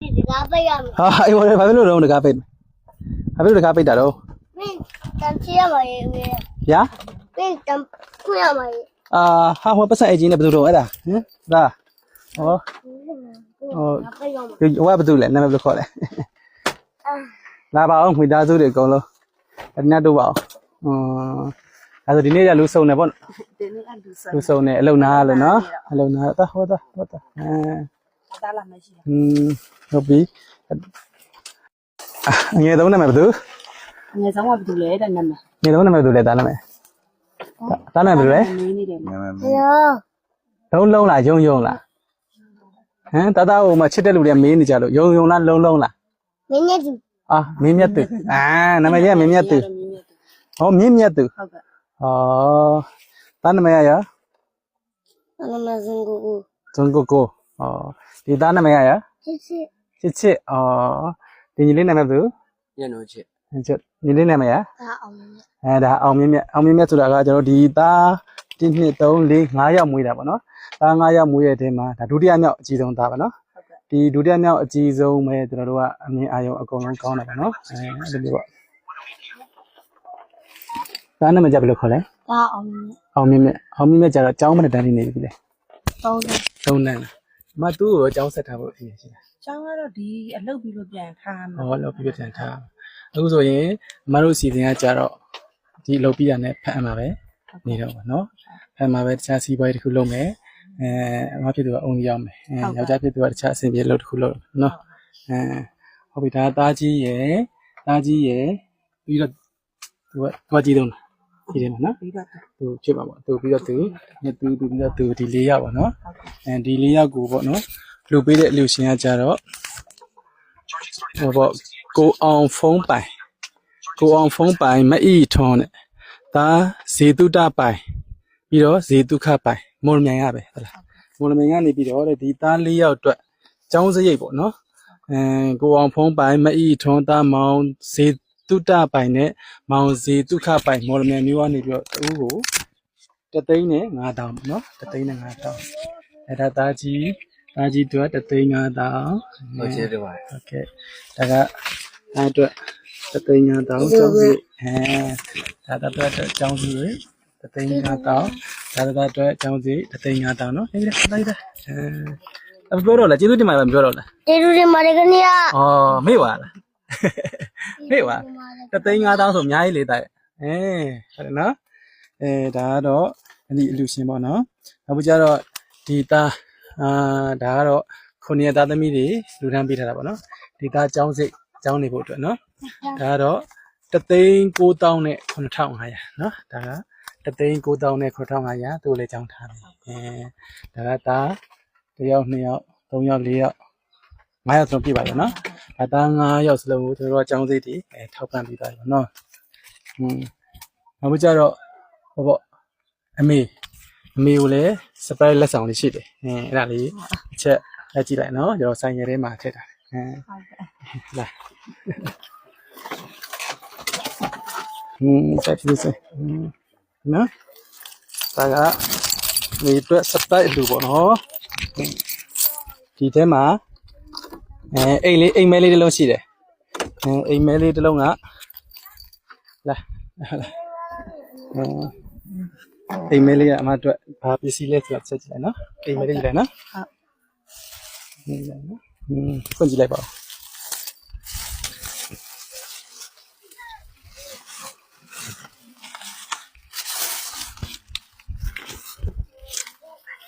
ဒီကားပိတ်ရမယ်ဟာအေးဘာလဲဘာဖြစ်လို့တော့တကားပိတ်ဘာဖြစ်လို့တကားပိတ်တာတော့မင်းတန်ချရမှာရေမင်းဗျာမင်းတန်ခွင့်ရမှာရေအာဟာဟိုပတ်ဆက်အကြီးနဲ့ဘယ်သူတော့အဲ့ဒါဟမ်ဒါဟောကားပိတ်ရမယ်ဟိုကဘယ်သူလဲနာမည်ဘယ်လိုခေါ်လဲအာလာပါအောင်ခွေသားစုတွေအကုန်လုံးအနတ်တို့ပါအောင်ဟွန်းအဲဆိုဒီနေ့ကလူစုံနေပေါ့ဒီနေ့အလူဆန်လူစုံနေအလုံနာလို့နော်အလုံနာတော့ဟောတာဟောတာအဲ တားလာမရှိဟင်းဟုတ်ပြီအငယ်သုံးနာမည်ဘယ်သူငယ်ဆောင်ကဘယ်သူလဲတဲ့နာမည်ငယ်သုံးနာမည်ဘယ်သူလဲတားနာမည်တားနာမည်ဘယ်လိုလဲမင်းနေတယ်မရောလုံးလုံးလားယုံယုံလားဟမ်တသားဟိုမှာချစ်တဲ့လူတွေကမေးနေကြလို့ယုံယုံလားလုံးလုံးလားမင်းနဲ့သူအာမင်းမြတ်သူအာနာမည်ကြီးကမင်းမြတ်သူမင်းမြတ်ဟောမင်းမြတ်သူဟုတ်ကဲ့ဟောတားနာမည်ရရအနမစင်ကိုကိုဇွန်ကိုကို ဟောဒီသားနာမည်ရရစစ်စစ်ချစ်ချစ်ဩဒီညီလေးနာမည်ဘယ်သူညနိုးချစ်ချစ်ညီလေးနာမည်ရဒါအောင်မင်းအဲဒါအောင်မြင့်မြတ်အောင်မြင့်မြတ်ဆိုတာကကျွန်တော်ဒီသား1 2 3 4 5ရောက်မွေးတာပေါ့နော်သား5ရောက်မွေးရဲ့အထဲမှာဒါဒုတိယမြောက်အကြီးဆုံးသားပါနော်ဟုတ်ကဲ့ဒီဒုတိယမြောက်အကြီးဆုံးပဲကျွန်တော်တို့ကအမြင်အာရုံအကုန်လုံးကောင်းတာပေါ့နော်အဲအဲ့လိုမျိုးပေါ့သားနာမည်ကြဘယ်လိုခေါ်လဲဒါအောင်မင်းအောင်မြင့်မြတ်အောင်မြင့်မြတ်ကြတော့ကျောင်းမတန်းနေနေပြီလေသုံးတယ်သုံးနန်းလားအ မသူ့ကိုကျောင်းဆက်ထားဖို့အစီအစဉ်ရှိတာကျောင်းကတော့ဒီအလုပ်ပြီးလို့ပြန်ထားမှာဟောလောက်ပြပြပြန်ထားအခုဆိုရင်အမတို့အစီအစဉ်ကကြတော့ဒီအလုပ်ပြရနဲ့ဖတ်အမှာပဲနေတော့ပါနော်ဖတ်မှာပဲတခြားစီးပွားရေးတစ်ခုလုပ်မယ်အဲအမဖြစ်သူကအုံကြီးရောက်မယ်အဲယောက်ျားဖြစ်သူကတခြားအဆင်ပြေလုပ်တစ်ခုလုပ်နော်အဲဟုတ်ပြီဒါသားကြီးရယ်သားကြီးရယ်ပြီးတော့သူကသွားကြည့်တော့ကြ ည့်တယ်နော်ပြီးတော့သူဖြစ်ပါပေါ့သူပြီးတော့သူသူသူပြီးတော့သူဒီ၄ယောက်ပေါ့နော်အဲဒီ၄ယောက်ကိုပေါ့နော်လူပေးတဲ့အလူရှင်ကကြတော့ဟိုပေါ့ကိုအောင်ဖုံးပိုင်ကိုအောင်ဖုံးပိုင်မအီထွန်းတဲ့ဒါဇေတုတပိုင်ပြီးတော့ဇေတုခပိုင်မော်လမြိုင်ရပဲဟုတ်လားမော်လမြိုင်ကနေပြီးတော့တဲ့ဒီသား၄ယောက်အတွက်ចောင်းစရိတ်ပေါ့နော်အဲကိုအောင်ဖုံးပိုင်မအီထွန်းသားမောင်ဇေ တုတ္တပိုင်နဲ့မောင်စီဒုက္ခပိုင်မော်လမြန်မျိုးကနေပြီးတော့သူ့ကိုတသိန်းနဲ့9000ပေါ့နော်တသိန်းနဲ့9000အဲဒါသားကြီးသားကြီးသူကတသိန်း9000ဟုတ်ကဲ့ဟုတ်ကဲ့ဒါကအဲ့အတွက်တသိန်း9000ကျောင်းစုအဲဒါတအတွက်ကျောင်းစုတွေတသိန်း9000ဒါတအတွက်ကျောင်းစုတသိန်း9000နော်ဟေးလိုက်လိုက်တာအဲပြောတော့လားကျေးဇူးတင်ပါတယ်ပြောတော့လားကျေးဇူးတင်ပါတယ်ခင်ဗျာအော်မေ့ပါလား မေ့ပါတသိန်း9000ဆိုအများကြီးလေတိုက်အဲဟုတ်တယ်နော်အဲဒါကတော့ဒီအလူရှင်ပေါ့နော်အခုကျတော့ဒီသားအာဒါကတော့ခုနှစ်သားသမီးတွေလူတန်းပေးထားတာပေါ့နော်ဒီသားကျောင်းစိတ်ကျောင်းနေဖို့အတွက်နော်ဒါကတော့တသိန်း9000နဲ့9500နော်ဒါကတသိန်း9000နဲ့9500သူ့လည်းကျောင်းထားတယ်အဲဒါကသားတစ်ယောက်နှစ်ယောက်သုံးယောက်လေးယောက် ငါးယောက်ဆုံးပြပါရနော်ဒါသားငါးယောက်စလုံးကိုသူတို့ကကျောင်းစိတ်တွေအဲထောက်ပံ့ပေးသွားပြီပေါ့နော်ဟွန်းအခုကျတော့ဟောပေါ့အမေအမေကိုလည်း surprise လက်ဆောင်လေးရှိတယ်အဲအဲ့ဒါလေးအချက်လက်ကြည့်လိုက်နော်ကျွန်တော်ဆိုင်ရထဲမှာထည့်ထားတယ်အဲဟုတ်ကဲ့လာဟွန်းတက်ပြီးစေဟွန်းနော်ဒါကဒီအတွက် surprise လူပေါ့နော်ဒီထဲမှာ အဲအိမ်လေးအိမ်မဲလေးတစ်လုံးရှိတယ်အဲအိမ်မဲလေးတစ်လုံးကလာလာအဲအိမ်မဲလေးကအမအတွက်ဘာပစ္စည်းလဲဆိုတာချက်ကြည့်လိုက်နော်အိမ်မဲလေးကြည့်လိုက်နော်ဟုတ်နေလိုက်နော်ဟင်းဖွင့်ကြည့်လိုက်ပါဦး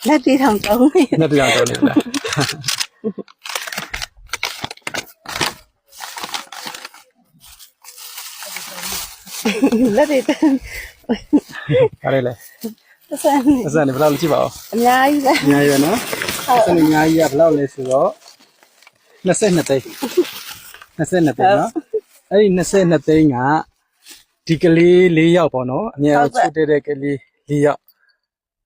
လက်တီထောင်တောင်းနေနှစ်တရားတော့နေလား လက်တီတန်းဒါလေးလေသစံနေအစနေဘယ်လောက်လဲကြည့်ပါဦးအများကြီးပဲအများကြီးပဲနော်အစနေအများကြီးကဘယ်လောက်လဲဆိုတော့22သိန်း22သိန်းနော်အဲ့ဒီ22သိန်းကဒီကလေး၄ယောက်ပေါ့နော်အများကြီးချစ်တဲ့တဲ့ကလေး၄ယောက်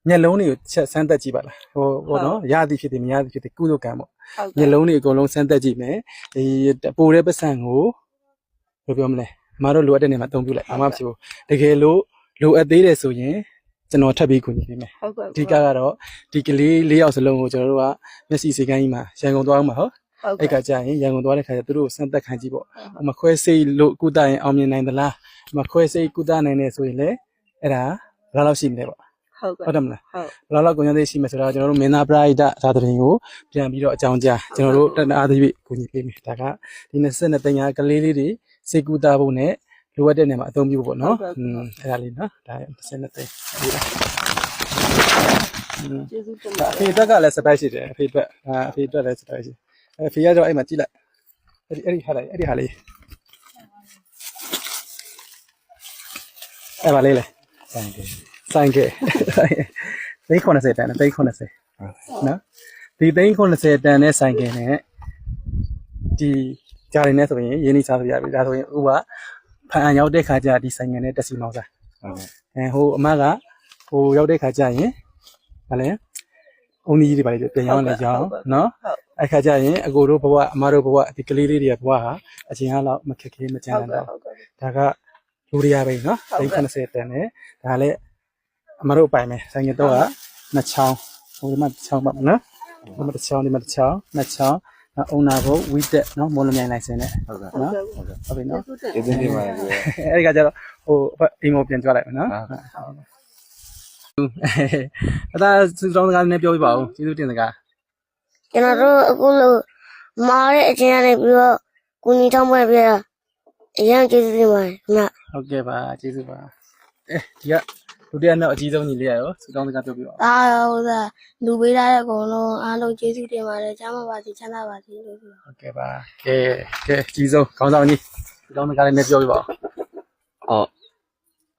မျက်လုံးတွေကိုချက်ဆန်းသက်ကြည့်ပါလားဟိုပေါ့နော်ရသည်ဖြစ်တယ်မရသည်ဖြစ်တယ်ကုသိုလ်ကံပေါ့ဟုတ်မျကဲ့က်လုံးတွေအကုန်လုံးဆန်းသက်ကြည့်မယ်ဒီပိုတဲ့ပတ်စံကိုဘယ်လိုပြောမလဲအ မတို့လိုအပ်တဲ့နေရာမှာအသုံးပြုလိုက်အမဖြစ်ဘူးတကယ်လို့လိုအပ်သေးတယ်ဆိုရင်ကျွန်တော်ထပ်ပြီးကူညီပေးမယ်ဟုတ်ကဲ့အဓိကကတော့ဒီကလေးလေးယောက်စလုံးကိုကျွန်တော်တို့ကမျက်စိစေကန်းကြီးမှာရန်ကုန်သွားအောင်မှာဟုတ်ဟုတ်အဲ့ကဲ့ကကြာရင်ရန်ကုန်သွားတဲ့ခါကျသူတို့ကိုစမ်းသက်ခံကြည့်ပေါ့ဟိုမခွဲစိတ်လို့ကုသရင်အောင်မြင်နိုင်သလားမခွဲစိတ်ကုသနိုင်နေဆိုရင်လည်းအဲ့ဒါဘယ်လောက်ရှိမလဲပေါ့ဟုတ်ကဲ့ဟုတ်တယ်မလားဟုတ်ဘယ်လောက်လောက်ကိုညသေးရှိမယ်ဆိုတော့ကျွန်တော်တို့မင်းသားပရိဒဒါသတင်းကိုပြန်ပြီးတော့အကြောင်းကြားကျွန်တော်တို့တနအားသဖြင့်ကိုကြီးပေးမယ်ဒါကဒီ23တင်ညာကလေးလေးတွေ စေကူတာဖို့နဲ့လိုအပ်တဲ့နေရာမှာအသုံးပြုဖို့ပေါ့နော်อืมအဲ့ဒါလေးနော်ဒါ23သိန်းကျေးဇူးတင်ပါတယ်အဖေအတွက်ကလည်းစပိုက်ရှိတယ်အဖေအတွက်အာအဖေအတွက်လည်းစပိုက်ရှိအဖေကတော့အဲ့မှာကြည့်လိုက်အဲ့ဒီအဲ့ဒီဟာလေးအဲ့ဒီဟာလေးအဲ့ပါလေးလေဆိုင်ကဆိုင်ကသိန်း90တန်သိန်း90နော်ဒီသိန်း90တန်နဲ့ဆိုင်ကနဲ့ဒီ ကြားရင်းနဲ့ဆိုရင်ရင်းနှီးစားလို့ရပြီဒါဆိုရင်ဥပဖန်အံရောက်တဲ့ခါကျဒီဆိုင်ငယ်နဲ့တက်စီမောင်းစားဟုတ်ကဲ့အဲဟိုအမကဟိုရောက်တဲ့ခါကျရင်ဗာလဲအုံကြီးတွေပါလေပြန်ရောင်းလဲရောင်းနော်ဟုတ်အဲ့ခါကျရင်အကိုတို့ဘဝအမတို့ဘဝဒီကလေးလေးတွေကဘဝဟာအချင်းအားလောက်မခက်ခဲမကြမ်းဟုတ်တကဲ့မ်းဟုတ်ကဲ့ဒါကလူတွေရပဲနော်ဟုတ်ကဲ့390တန်နဲ့ဒါလည်းအမတို့ပိုင်မယ်ဆိုင်ကတော့ကနှစ်ချောင်းဟိုဒီမှာတစ်ချောင်းပါမယ်နော်ဒီမှာတစ်ချောင်းဒီမှာတစ်ချောင်းနှစ်ချောင်းနောက် အုံနာဘုတ်ဝိတက်နော်မော်လမြိုင်လိုင်စင်နဲ့ဟုတ်ကဲ့နော်ဟုတ်ကဲ့ဟုတ်ပြီနော်ကျေးဇူးတင်ကျေးဇူးတင်ပါတယ်ကိုအဲ့ဒီကကျတော့ဟိုအိမ်ကိုပြန်ကြွလိုက်မယ်နော်ဟုတ်ကဲ့အသာစူတောင်းစကားနည်းပြောပြပါဦးကျေးဇူးတင်စကားကျွန်တော်တို့အခုလို့မာတဲ့အချင်းကနေပြီးတော့ကိုကြီးထောင်းပွဲပြတာအရင်ကျေးဇူးတင်ပါတယ်ခင်ဗျဟုတ်ကဲ့ပါကျေးဇူးပါအဲဒီက ဒုတိယနောက်အကြီးဆုံးညီလေးရရောစူတောင်းစကားပြောပြပါဦး။ဒါဟိုသာလူပေးထားတဲ့အကုန်လုံးအားလုံးကျေးဇူးတင်ပါတယ်။ကျမ်းမာပါစေချမ်းသာပါစေလို့ပြောဟုတ်ကဲ့ပါကဲကဲအကြီးဆုံးခေါင်းဆောင်ကြီးစူတောင်းစကားလေးနည်းပြောပြပါဦးဟုတ်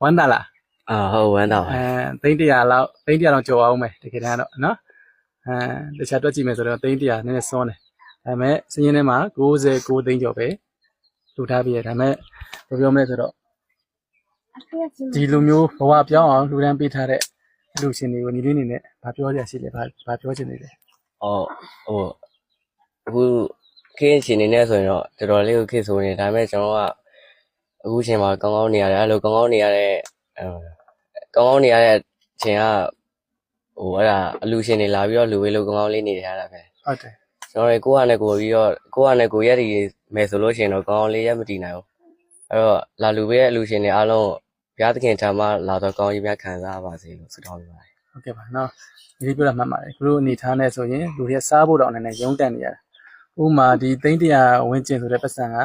ဝမ်းသာလားအာဟုတ်ဝမ်းသာပါအဲသိန်း100လောက်သိန်း100လောက်ကြော်အောင်မယ်တကယ်တမ်းတော့နော်အဲတခြားတွက်ကြည့်မယ်ဆိုတော့သိန်း100နည်းနည်းစွန်းတယ်ဒါပေမဲ့စည်ရင်းထဲမှာ69သိန်းကျော်ပဲလူထားပြီးရဒါပေမဲ့ဘယ်ပြောမလဲဆိုတော့။ ဒီလိုမျိုးဘဝပြောင်းအောင်လူတန်းပေးထားတဲ့လူရှင်တွေကိုညီလေးအနေနဲ့ဗာပြောရရှိလဲဗာဗာပြောချင်နေတယ်ဟုတ်ဟိုအခုခင်းရှင်နေနေဆိုရင်တော့တော်တော်လေးကိုခစ်ဆိုနေဒါပေမဲ့ကျွန်တော်ကအခုချိန်မှာကောင်းကောင်းနေရတယ်အဲ့လိုကောင်းကောင်းနေရတဲ့အဲကောင်းကောင်းနေရတဲ့အချိန်ကဟိုအဲ့ဒါအလူရှင်တွေလာပြီးတော့လူဝေးလို့ကောင်းကောင်းလေးနေရတာပဲဟုတ်တယ်ကျွန်တော်တွေကိုယ့်ဟာနဲ့ကိုယ်ပြီးတော့ကိုယ့်ဟာနဲ့ကိုယ်ရက်တည်မယ်ဆိုလို့ရှိရင်တော့ကောင်းကောင်းလေးရက်မတည်နိုင်ဘူးအဲ့တော့လာလူပေးတဲ့အလူရှင်တွေအားလုံး ဘုရားသခင်ထာမလာတော့ကောင်းကြီးများခံစားပါစေလို့ဆုတောင်းပေးပါတယ်ဟုတ်ကဲ့ပါနော်ညီလေးပြောတာမှတ်ပါတယ်သူတို့အနေထားနဲ့ဆိုရင်လူတွေစားဖို့တော့အနေနဲ့ရုံးတန်နေရတာဥပမာဒီသိန်း100ဝင်းကျင်ဆိုတဲ့ပတ်စံက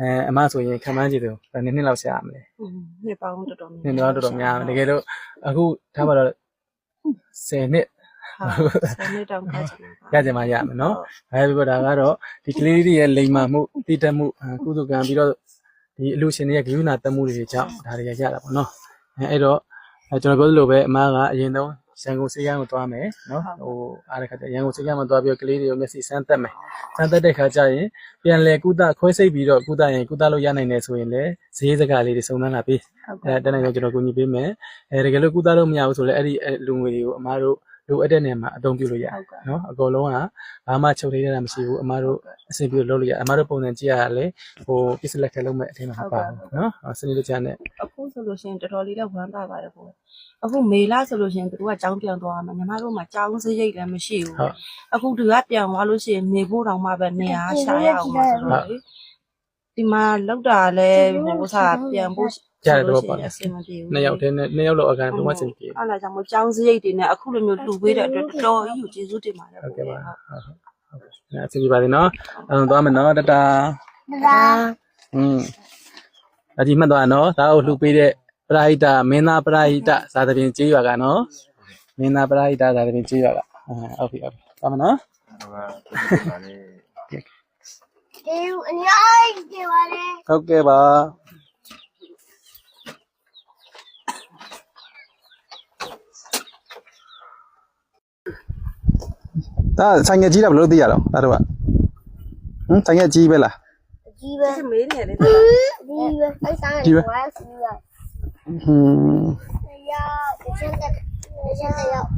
အဲအမဆိုရင်ခံမှန်းကြည့်တယ်ဘယ်နှစ်နှစ်လောက်ရှာရမလဲอืมနှစ်ပေါင်းတော်တော်နှစ်တော့တော်တော်များတယ်တကယ်လို့အခုထားပါတော့10နှစ်ဟုတ်ဆယ်နှစ်တောင်ခါချင်ပါရကြမှာရမယ်နော်အဲပြီးတော့ဒါကတော့ဒီကလေးတွေရဲ့လိမ်မာမှုတည်တတ်မှုအဲကုသကံပြီးတော့ ဒီအလူရှင်တွေရဲ့ဂရုဏာတက်မှုတွေကြောင့်ဒါတွေကရတာပေါ့နော်အဲအဲ့တော့အဲကျွန်တော်ပြောသလိုပဲအမားကအရင်တော့ရန်ကုန်စေကန်းကိုသွားမယ်နော်ဟိုအားရခါကျရန်ကုန်စေကန်းမှာသွားပြီးတော့ကလေးတွေကိုမျက်စိစမ်းတက်မယ်စမ်းတက်တဲ့ခါကျရင်ပြန်လဲကုသခွဲစိတ်ပြီးတော့ကုသရင်ကုသလို့ရနိုင်တယ်ဆိုရင်လည်းဈေးစကားလေးတွေစုံစမ်းလာပြီးဟုတ်အဲကဲ့တက်နိုင်တော့ကျွန်တော်ကူညီပေးမယ်အဲတကယ်လို့ကုသလို့မရဘူးဆိုလည်းအဲ့ဒီအဲ့လူငွေတွေကိုအမားတို့ လိုအပ်တဲ့နေရာမှာအသုံးပြုလို့ရတယ်ဟုတ်ကဲ့နော်အကုန်လုံးကဘာမှချုပ်ထိတ်ရတာမရှိဘူးအမားတို့အဆင်ပြေလို့လုပ်လို့ရတယ်အမားတို့ပုံစံကြည့်ရတာလေဟိုပစ္စလက်ခဲလုံးမဲ့အထင်မှာမပါဘူးနော်ဟောစနေတကြနဲ့အခုဆိုလို့ရှိရင်တော်တော်လေးတော့ဝမ်းသာပါတယ်ကိုအခုမေလာဆိုလို့ရှိရင်သူတို့ကကြောင်းပြန်သွားမှာညီမတို့မှာကြောင်းစရိတ်လည်းမရှိဘူးဟုတ်အခုသူကပြန်သွားလို့ရှိရင်နေဖို့တောင်မှပဲနေရာရှာရအောင်ပါဆိုတော့လေဒီမှာလောက်တာလည်းဟိုဥစားပြန်ဖို့ ကြားတယ်တော့ပါအဆင်မပြေဘူးနှစ်ယောက်တည်းနဲ့နှစ်ယောက်လောက်အကန်လုံးဝစင်ပြေအဲ့ဒါကြောင့်မို့ကြောင်းစရိတ်တွေနဲ့အခုလိုမျိုးလှူပေးတဲ့အတွက်တော်တော်ကြီးကိုကျေးဇူးတင်ပါတယ်ဟုတ်ကဲ့ပါဟုတ်ဟုတ်ဟုတ်အဆင်ပြေပါစေနော်အဲ့တော့သွားမယ်နော်တတာ။ဒါอืมအဒီမှတ်သွားနော်ဒါကိုလှူပေးတဲ့ပရာဟိတမင်းသားပရာဟိတဇာတပင်ကျေးရွာကနော်မင်းသားပရာဟိတဇာတပင်ကျေးရွာကအာဟုတ်ပြီဟုတ်ပြီသွားမယ်နော်ကျေးဇူးအများကြီးတင်ပါတယ်ဟုတ်ကဲ့ပါ ဒါဆိုင်ငယ်ကြီးတာဘယ်လိုသိရတော့ဒါတို့ကဟမ်ဆိုင်ငယ်ကြီးပဲလား။အကြီးပဲဒီမေးနေတယ်။အကြီးပဲ။အဲ့ဆိုင်ကဝါစီရဟွန်း။ရောက်တစ်ချက်တစ်တစ်ချက်တစ်ရောက်